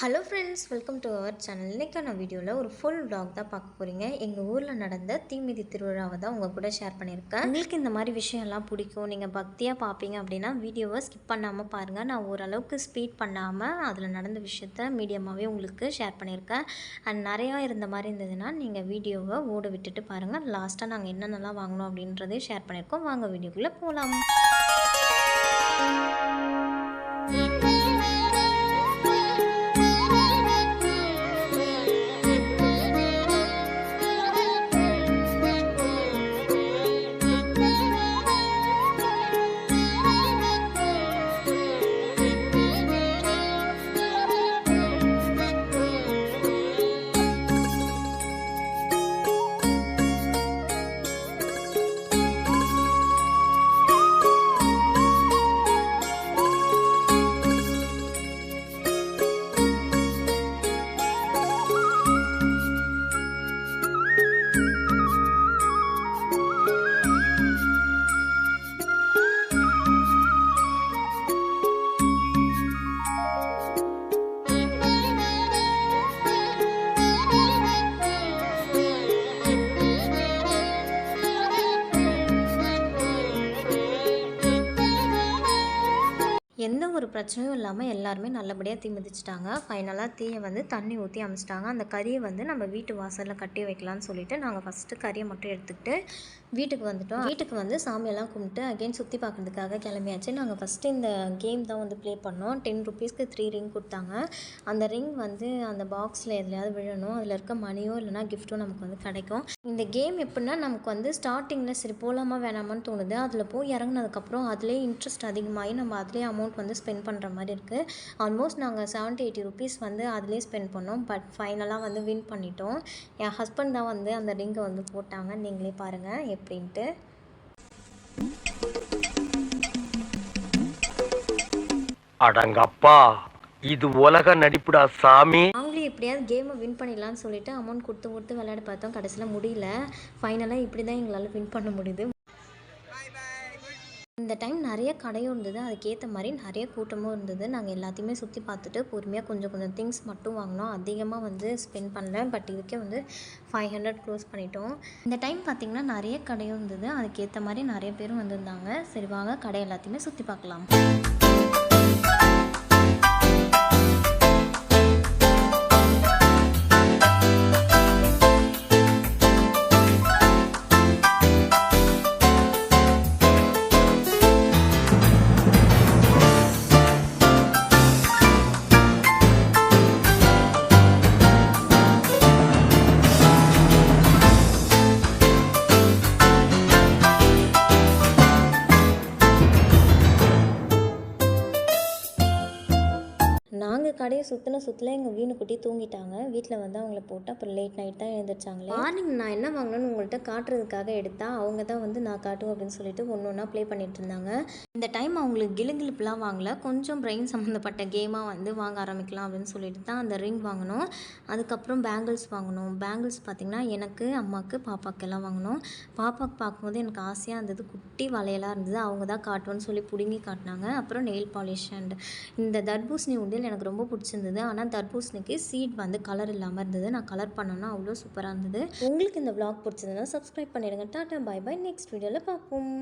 Hello friends welcome to our channel இன்றைக்கான வீடியோவில் ஒரு ஃபுல் vlog தான் பார்க்க போகிறீங்க எங்கள் ஊரில் நடந்த தீமிதி திருவிழாவை தான் உங்கள் கூட ஷேர் பண்ணியிருக்கேன். உங்களுக்கு இந்த மாதிரி விஷயம்லாம் பிடிக்கும் நீங்கள் பக்தியாக பார்ப்பீங்க அப்படின்னா வீடியோவை ஸ்கிப் பண்ணாமல் பாருங்கள் நான் ஓரளவுக்கு ஸ்பீட் பண்ணாமல் அதில் நடந்த விஷயத்த மீடியமாகவே உங்களுக்கு ஷேர் பண்ணியிருக்கேன். அண்ட் நிறையா இருந்த மாதிரி இருந்ததுன்னா நீங்கள் வீடியோவை ஓட விட்டுட்டு பாருங்கள் லாஸ்ட்டாக நாங்கள் என்னென்னலாம் வாங்கினோம் அப்படின்றதையும் ஷேர் பண்ணியிருக்கோம். வாங்க வீடியோக்குள்ளே போகலாம் ஒரு பிரச்சனையும் இல்லாமல் எல்லாருமே நல்லபடியாக தீ மிதிச்சிட்டாங்க. ஃபைனலாக தீயை வந்து தண்ணி ஊற்றி அமைச்சிட்டாங்க. அந்த கறியை வந்து நம்ம வீட்டு வாசலில் கட்டி வைக்கலாம்னு சொல்லிட்டு நாங்கள் ஃபஸ்ட்டு கறியை மட்டும் எடுத்துக்கிட்டு வீட்டுக்கு வந்துட்டோம். வீட்டுக்கு வந்து சாமியெல்லாம் கும்பிட்டு அகைன் சுற்றி பார்க்குறதுக்காக கிளம்பியாச்சு. நாங்கள் ஃபஸ்ட்டு இந்த கேம் தான் வந்து ப்ளே பண்ணோம். டென் ருபீஸ்க்கு த்ரீ ரிங் கொடுத்தாங்க. அந்த ரிங் வந்து அந்த பாக்ஸில் எதுலையாவது விழணும். அதில் இருக்க மணியோ இல்லைனா கிஃப்ட்டோ நமக்கு வந்து கிடைக்கும். இந்த கேம் எப்படின்னா நமக்கு வந்து ஸ்டார்டிங்கில் சரி போகலாமா வேணாமான்னு தோணுது. அதில் போய் இறங்குனதுக்கப்புறம் அதிலே இன்ட்ரெஸ்ட் அதிகமாகி நம்ம அதிலே அமௌண்ட் வந்து ஸ்பெண்ட் பண்ணுற மாதிரி இருக்குது ஆல்மோஸ்ட் நாங்கள் செவன்ட்டி எயிட்டி ருபீஸ் வந்து அதிலே ஸ்பெண்ட் பண்ணோம். பட் ஃபைனலாக வந்து வின் பண்ணிட்டோம். என் ஹஸ்பண்ட் தான் வந்து அந்த ரிங்கை வந்து போட்டாங்க. நீங்களே பாருங்கள் எப்படின்ட்டு. அடங்கப்பா இது உலக நடிப்புடா சாமி. அவங்களும் எப்படியாவது கேமை வின் பண்ணிடலாம்னு சொல்லிட்டு அமௌண்ட் கொடுத்து கொடுத்து விளையாட பார்த்தோம். கடைசியில் முடியல. ஃபைனலாக இப்படி தான் எங்களால் வின் பண்ண முடியுது. இந்த டைம் நிறைய கடையும் இருந்தது. அதுக்கேற்ற மாதிரி நிறைய கூட்டமும் இருந்தது. நாங்கள் எல்லாத்தையுமே சுற்றி பார்த்துட்டு பொறுமையாக கொஞ்சம் கொஞ்சம் திங்ஸ் மட்டும் வாங்கினோம். அதிகமாக வந்து ஸ்பெண்ட் பண்ணல. பட் இதுக்கே வந்து ஃபைவ் ஹண்ட்ரட் க்ளோஸ் பண்ணிட்டோம். இந்த டைம் பார்த்திங்கன்னா நிறைய கடையும் இருந்தது. அதுக்கேற்ற மாதிரி நிறைய பேரும் வந்திருந்தாங்க. சரி வாங்க கடை எல்லாத்தையுமே சுற்றி பார்க்கலாம். நாங்கள் கடையை சுற்றின சுற்றில எங்கள் வீணு குட்டி தூங்கிட்டாங்க. வீட்டில் வந்து அவங்கள போட்டு அப்புறம் லேட் நைட் தான் எழுந்திரிச்சாங்களே. மார்னிங் நான் என்ன வாங்கினேன்னு உங்கள்கிட்ட காட்டுறதுக்காக எடுத்தா அவங்க தான் வந்து நான் காட்டுவோம் அப்படின்னு சொல்லிட்டு ஒன்று ஒன்றா ப்ளே பண்ணிட்டு இருந்தாங்க. இந்த டைம் அவங்களுக்கு கிளுகிளுப்புலாம் வாங்கல. கொஞ்சம் பிரெயின் சம்மந்தப்பட்ட கேமாக வந்து வாங்க ஆரம்பிக்கலாம் அப்படின்னு சொல்லிட்டு தான் அந்த ரிங் வாங்கினோம். அதுக்கப்புறம் பேங்கிள்ஸ் வாங்கினோம். பேங்கிள்ஸ் பார்த்திங்கன்னா எனக்கு அம்மாவுக்கு பாப்பாக்கெல்லாம் வாங்கினோம். பாப்பாவுக்கு பார்க்கும்போது எனக்கு ஆசையாக இருந்தது. குட்டி வளையலாக இருந்தது. அவங்க தான் காட்டுவோன்னு சொல்லி பிடுங்கி காட்டினாங்க. அப்புறம் நெயில் பாலிஷ் அண்ட் இந்த தர்பூசணி உண்டியல் எனக்கு ரொம்ப ரொம்ப பிடிச்சிருந்தது. ஆனால் தர்பூசணிக்கு சீட் வந்து கலர் இல்லாமல் இருந்தது. நான் கலர் பண்ணோன்னா அவ்வளோ சூப்பராக இருந்தது. உங்களுக்கு இந்த விளாக் பிடிச்சதுன்னா சப்ஸ்கிரைப் பண்ணிடுங்க. டாட்டா பை பை நெக்ஸ்ட் வீடியோவில் பார்ப்போம்.